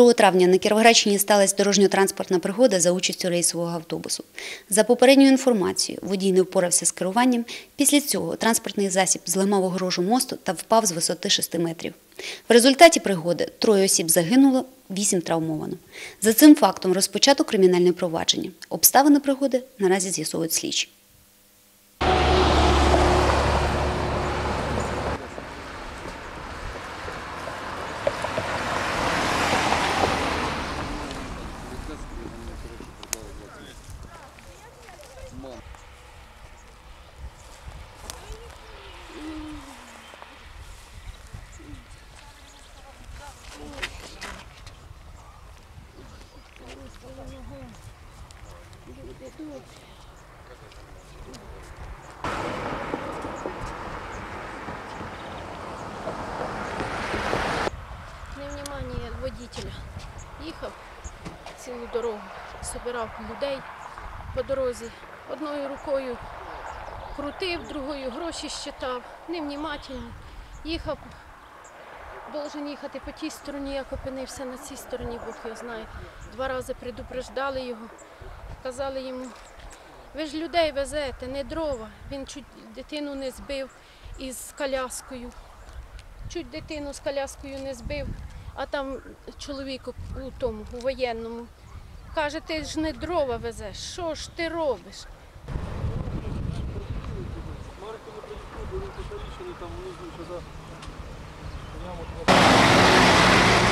2 травня на Кіровоградщині сталася дорожньо-транспортна пригода за участю рейсового автобусу. За попередньою інформацією, водій не впорався з керуванням. Після цього транспортний засіб зламав огорожу мосту та впав з висоти 6 метрів. В результаті пригоди троє осіб загинуло, вісім травмовано. За цим фактом розпочато кримінальне провадження. Обставини пригоди наразі з'ясовують слідчі. Невнимання водителя. Їхав цілу дорогу, збирав людей по дорозі. Одною рукою крутив, другою гроші щитав. Невнімательний. Їхав, должен їхати по тій стороні, як опинився на цій стороні, Бог його знає. Два рази предупреждали його, казали йому, ви ж людей везете, не дрова. Він чуть дитину не збив із коляскою чуть дитину з коляскою не збив, а там чоловік у тому, у воєнному. Каже, ти ж не дрова везеш, що ж ти робиш? Та їхали з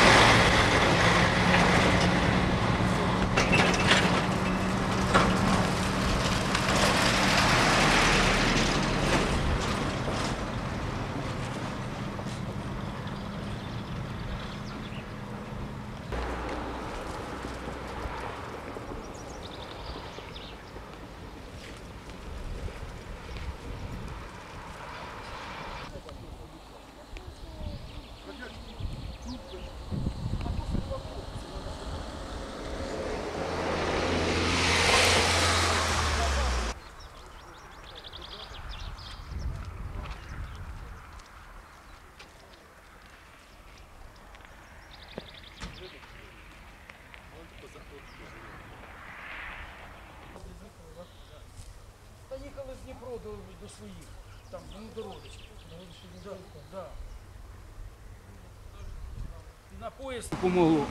Дніпро до, до своїх, там, ну, до родичів. Да, да. На поїзд помогло.